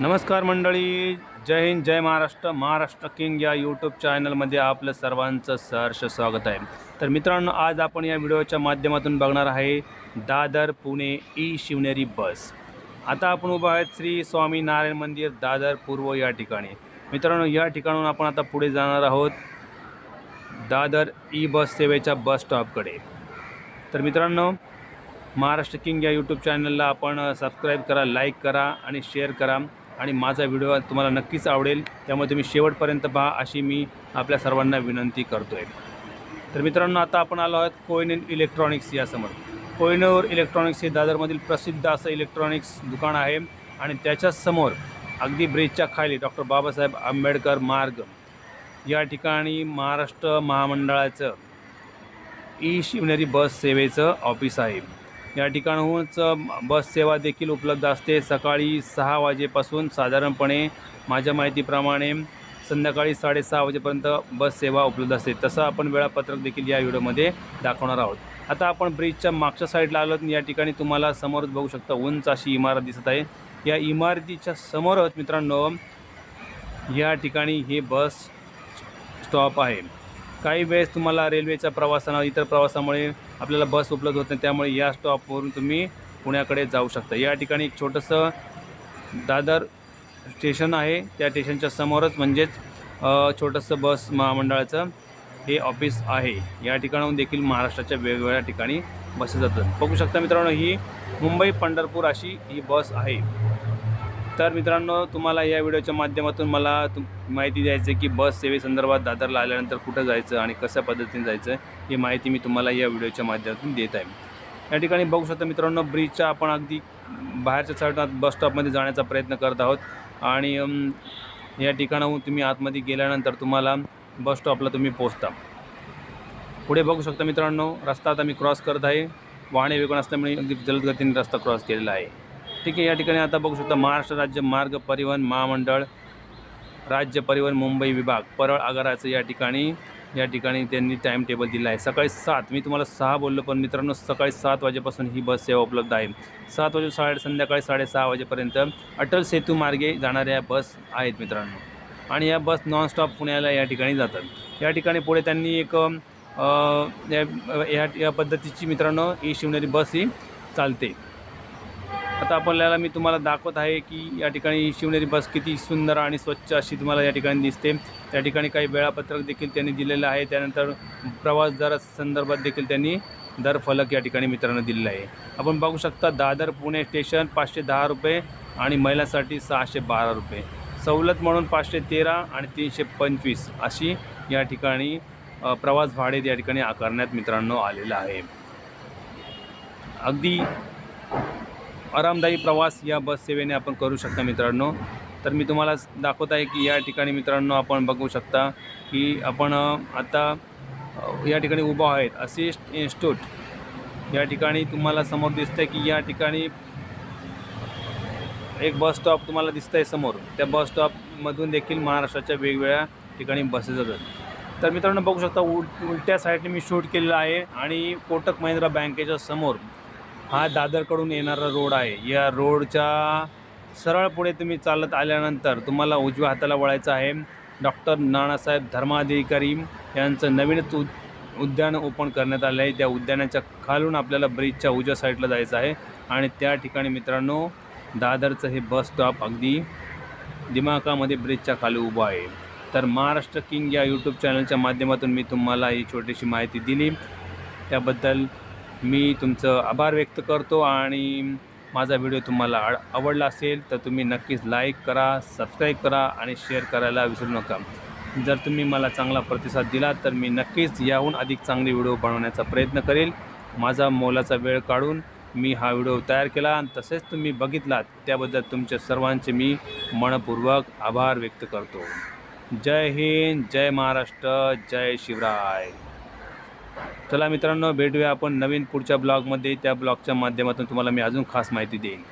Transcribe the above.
नमस्कार मंडळी जय हिंद जय महाराष्ट्र महाराष्ट्र किंग या यूट्यूब चॅनलमध्ये आपलं सर्वांचं सहर्ष स्वागत आहे. तर मित्रांनो आज आपण या व्हिडिओच्या माध्यमातून बघणार आहे दादर पुणे ई शिवनेरी बस. आता आपण उभा आहेत श्री स्वामी नारायण मंदिर दादर पूर्व या ठिकाणी. मित्रांनो या ठिकाणून आपण आता पुढे जाणार आहोत दादर ई बस सेवेच्या बस स्टॉपकडे तर मित्रांनो महाराष्ट्र किंग या यूट्यूब चॅनलला आपण सबस्क्राईब करा लाईक करा आणि शेअर करा. आणि माझा व्हिडिओ तुम्हाला नक्कीच आवडेल. त्यामुळे तुम्ही शेवटपर्यंत पहा अशी मी आपल्या सर्वांना विनंती करतो आहे तर मित्रांनो आता आपण आलो आहोत कोहिनूर इलेक्ट्रॉनिक्स यासमोर. कोहिनूर इलेक्ट्रॉनिक्स हे दादरमधील प्रसिद्ध असं इलेक्ट्रॉनिक्स दुकान आहे आणि त्याच्यासमोर अगदी ब्रिजच्या खाली डॉक्टर बाबासाहेब आंबेडकर मार्ग या ठिकाणी महाराष्ट्र महामंडळाचं ई शिवनेरी बस सेवेचं ऑफिस आहे. या ठिकाणाहूनच बस सेवा देखील उपलब्ध असते. सकाळी सहा वाजेपासून साधारणपणे माझ्या माहितीप्रमाणे संध्याकाळी साडेसहा वाजेपर्यंत बस सेवा उपलब्ध असते. तसं आपण वेळापत्रक देखील या व्हिडिओमध्ये दाखवणार आहोत. आता आपण ब्रिजच्या मागच्या साईडला आलो या ठिकाणी तुम्हाला समोरच बघू शकता उंच अशी इमारत दिसत आहे. या इमारतीच्या समोरच मित्रांनो या ठिकाणी हे बस स्टॉप आहे. काही वेळेस तुम्हाला रेल्वेच्या प्रवासानं इतर प्रवासामुळे आपल्याला बस उपलब्ध होत नाही त्यामुळे या स्टॉपवरून तुम्ही पुण्याकडे जाऊ शकता. या ठिकाणी एक छोटंसं दादर स्टेशन आहे. त्या स्टेशनच्या समोरच म्हणजेच छोटंसं बस महामंडळाचं हे ऑफिस आहे. या ठिकाणाहून देखील महाराष्ट्राच्या वेगवेगळ्या ठिकाणी बसेस जातात. बघू शकता मित्रांनो ही मुंबई पंढरपूर अशी ही बस आहे. तर मित्रांनो तुम्हाला या व्हिडिओच्या माध्यमातून मला तुम माहिती द्यायचं आहे की बस सेवेसंदर्भात दादरला आल्यानंतर कुठं जायचं आणि कशा पद्धतीने जायचं ही माहिती मी तुम्हाला या व्हिडिओच्या माध्यमातून देत आहे. या ठिकाणी बघू शकता मित्रांनो ब्रिजच्या आपण अगदी बाहेरच्या साईडला बस स्टॉपमध्ये जाण्याचा प्रयत्न करत आहोत. आणि या ठिकाणाहून तुम्ही आतमध्ये गेल्यानंतर तुम्हाला बस स्टॉपला तुम्ही पोचता पुढे बघू शकता मित्रांनो रस्ता आता मी क्रॉस करत आहे. वाहने वेगळं असल्यामुळे अगदी जलदगतीने रस्ता क्रॉस केलेला आहे. ठीक आहे या ठिकाणी आता बघू शकता महाराष्ट्र राज्य मार्ग परिवहन महामंडळ राज्य परिवहन मुंबई विभाग परळ आगाराचं या ठिकाणी या ठिकाणी त्यांनी टाईम टेबल दिला आहे. सकाळी सात मी तुम्हाला सहा बोललो पण मित्रांनो सकाळी सात वाजेपासून ही बस सेवा उपलब्ध आहे. सात वाजे साडे संध्याकाळी साडेसहा वाजेपर्यंत अटल सेतू मार्गे जाणाऱ्या बस आहेत मित्रांनो. आणि या बस नॉनस्टॉप पुण्याला या ठिकाणी जातात. या ठिकाणी पुढे त्यांनी एक या या या पद्धतीची मित्रांनो ही शिवनेरी बस ही चालते. आता आपल्याला मी तुम्हाला दाखवत आहे की या ठिकाणी शिवनेरी बस किती सुंदर आणि स्वच्छ अशी तुम्हाला या ठिकाणी दिसते. त्या ठिकाणी काही वेळापत्रक देखील त्यांनी दिलेलं आहे. त्यानंतर प्रवास दर संदर्भात देखील त्यांनी दर फलक या ठिकाणी मित्रांनो दिलेला आहे. आपण बघू शकता दादर पुणे स्टेशन पाचशे दहा रुपये आणि महिलांसाठी सहाशे बारा रुपये. सवलत म्हणून पाचशे तेरा आणि तीनशे पंचवीस अशी या ठिकाणी प्रवास भाडे या ठिकाणी आकारण्यात मित्रांनो आलेलं आहे. अगदी आरामदायी प्रवास या बस सेवेने आपण करू शकता मित्रांनो. तर मी तुम्हाला दाखवत आहे की या ठिकाणी मित्रांनो आपण बघू शकता की आपण आता या ठिकाणी उभं आहेत असिस्ट इन्स्टिट्यूट. या ठिकाणी तुम्हाला समोर दिसतं आहे की या ठिकाणी एक बस स्टॉप तुम्हाला दिसतं आहे समोर. त्या बस स्टॉपमधून देखील महाराष्ट्राच्या वेगवेगळ्या ठिकाणी बसेस जातात. तर मित्रांनो बघू शकता उल उलट्या साईडने मी शूट केलेलं आहे आणि कोटक महिंद्रा बँकेच्या समोर. हा दादरकडून येणारा रोड आहे. या रोडच्या सरळ पुढे तुम्ही चालत आल्यानंतर तुम्हाला उजव्या हाताला वळायचं आहे. डॉक्टर नानासाहेब धर्माधिकारी यांचं नवीनच उद उद्यान ओपन करण्यात आलं आहे. त्या उद्यानाच्या खालून आपल्याला ब्रिजच्या उजव्या साईडला जायचं आहे. आणि त्या ठिकाणी मित्रांनो दादरचं हे बस स्टॉप अगदी दिमाकामध्ये ब्रिजच्या खाली उभं आहे. तर महाराष्ट्र किंग या यूट्यूब चॅनलच्या माध्यमातून मी तुम्हाला ही छोटीशी माहिती दिली. त्याबद्दल मी तुमचं आभार व्यक्त करतो आणि माझा व्हिडिओ तुम्हाला आ आवडला असेल तर तुम्ही नक्कीच लाईक करा सबस्क्राईब करा आणि शेअर करायला विसरू नका. जर तुम्ही मला चांगला प्रतिसाद दिला तर मी नक्कीच याहून अधिक चांगले व्हिडिओ बनवण्याचा प्रयत्न करेल. माझा मोलाचा वेळ काढून मी हा व्हिडिओ तयार केला आणि तसेच तुम्ही बघितलात त्याबद्दल तुमच्या सर्वांचे मी मनपूर्वक आभार व्यक्त करतो. जय हिंद जय महाराष्ट्र जय शिवराय. चला मित्रांनो भेटूया आपण नवीन पुढच्या ब्लॉगमध्ये. त्या ब्लॉगच्या माध्यमातून तुम्हाला मी अजून खास माहिती देईन.